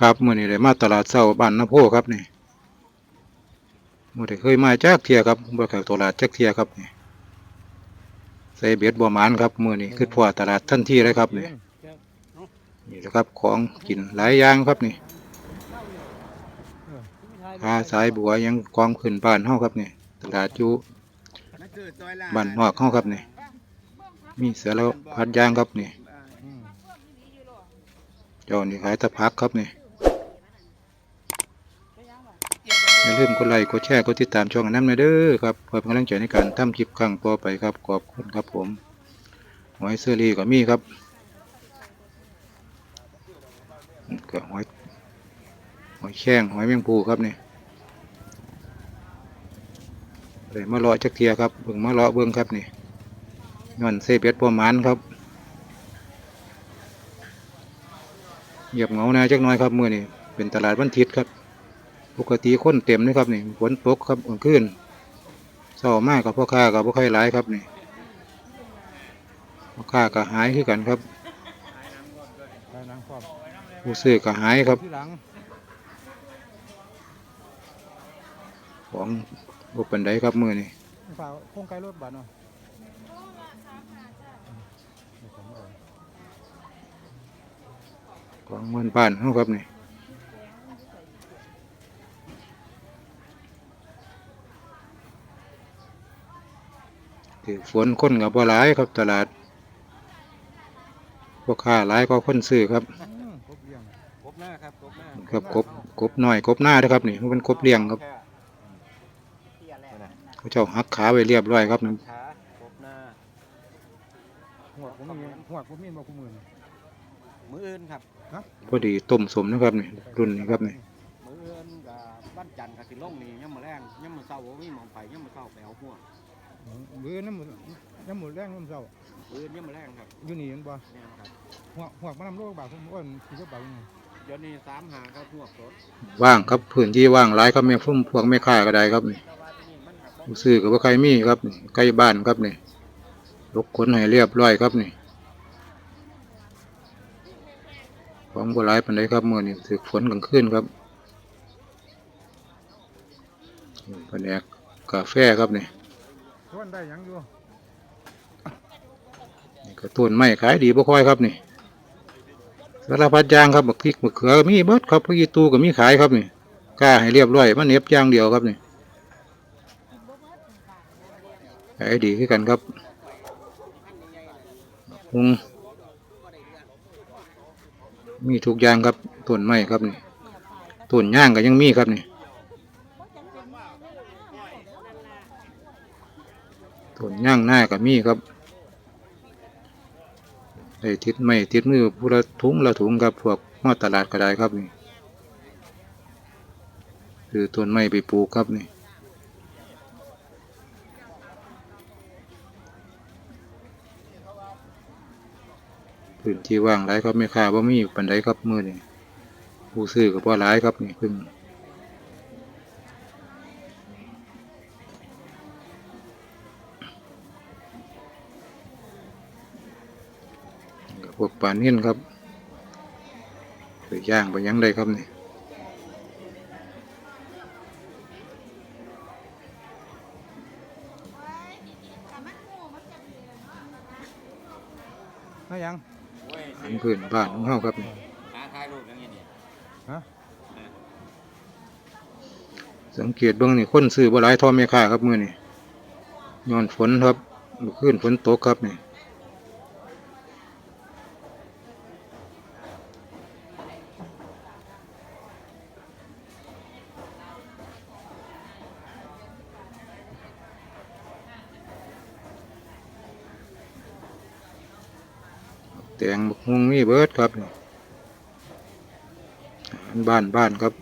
ครับมื่อนี้ได้มาตลาดเช้าบ้านนาโพครับนี่มื่อได้เคยมาจักเทียครับบ่เข้าตลาดจักเทียครับนี่ใส่เบ็ดบ่หมานครับมื่อนี้คือพ่อตลาดทันที่เลยครับนี่นี่แหละครับของกินหลายอย่างครับนี่ปลาสายบัวยังกองขึ้นบ้านเฮาครับนี่ตลาดอยู่บ้านนอกเฮาครับนี่มีเสือแล้วพัดยางครับนี่เจ้านี่ขายตะพักครับนี่ อย่าลืมกดไลค์กดแชร์กดติดตามช่องนั้นมาเด้อครับเพื่อเป็นกำลังใจในการทำคลิปครั้งต่อไปครับขอบคุณครับผมหอยเสื้อรีก็มีครับก็หอยหอยแข้งหอยแมงปูครับนี่เลยมาเลาะจักเทียครับเบิ่งมาเลาะเบิ่งครับนี่ย้อนเซเบ็ดประมาณครับเหยียบเงาหนาจักหน้อยครับมื่อนี่เป็นตลาดวันทิตย์ครับ ปกติคนเต็มนะครับนี่ฝนตกครับกลางคืนเศร้ามากกับพ่อค้ากับพ่อใครหลายครับนี่พ่อค้าก็หายคือกันครับไปหนังครอบผู้ซื้อก็หายครับที่หลังของบุปันไดครับมื่อนี่ฝากโครงไกลรถบัตรหน่อยของเมือนบ้านเขาครับนี่ ถือฝนคนกับบ่หลายครับตลาดพ่อค้าหลายก็คนซื้อครับอืมครบเรียงกบหน้าครับกบหน้าครับกบกบน้อยกบหน้าเด้อครับนี่มันเป็นกบเลี้ยงครับเขาเจ้าหักขาไว้เรียบร้อยครับนี่ขากบหน้าหัวผมมีหัวผมมีบ่คู่มือนี่มืออื่นครับพอดีต้มสมนะครับนี่รุ่นนี้ครับนี่มืออื่นกับบ้านจันทร์กับสิลงนี่ย่ำมือแรงย่ำมือเศร้าบ่มีหมองไปย่ำมือเศร้าไปเอาหัว มือน้ำมือน้ำมือแรงน้ำเศร้ามืออื่นย่ำมือแรงครับอยู่นี่เห็นบ่เนี่ยครับหัวหัวมันนำโลกบาทผมอ้วนสี่สิบบาทนี่เดี๋ยวนี้สามหาครับหัวสดว่างครับพื้นที่ว่างหลายครับแม่ฟุ้มพวกแม่ค้าก็ได้ครับนี่ผู้ซื้อกับว่าใครมีครับนี่ใกล้บ้านครับนี่ลกขนให้เรียบร้อยครับนี่ของบัวหลายปันไดครับเมื่อนี่ถือฝนกลางคืนครับแผนกกาแฟครับนี่ วนได้ยังอยู่นี่ก็ต้นไม้ขายดีบ่ค่อยครับนี่สารพัดยางครับบักพริกบักเขือก็มีเบิดครับพวกอีตูก็มีขายครับนี่กล้าให้เรียบร้อยมันเน็บยางเดียวครับนี่ขายดีคือกันครับหุงมีทุกอย่างครับต้นไม้ครับนี่ต้นย่างก็ยังมีครับนี่ ต้นย่างหน้าก็มีครับได้ติดไม่ติดมือผู้ละถุงละถุงครับพวกมาตลาดก็ได้ครับนี่คือต้นไม้ไปปลูกครับนี่พื้นที่ว่างหลายครับไม่ค่าว่ามีปันไดครับมือนี่ผู้ซื้อกับว่าหลายครับนี่เพิ่ง พวกปลานิ่นครับไปย่างไปหยังได้ครับนี่น่ายังอันพื้นบ้านของเฮาครับนี่หาถ่ายรูปอย่างนี้นี่ฮะสังเกตเบื้องนี่คนซื้อบ่หลายเทอแม่ค้าครับมือนี่ย้อนฝนครับเมื่อคืนฝนตกครับนี่ แตงบักฮุงมีเบิดครับหารบ้านบ้านครับ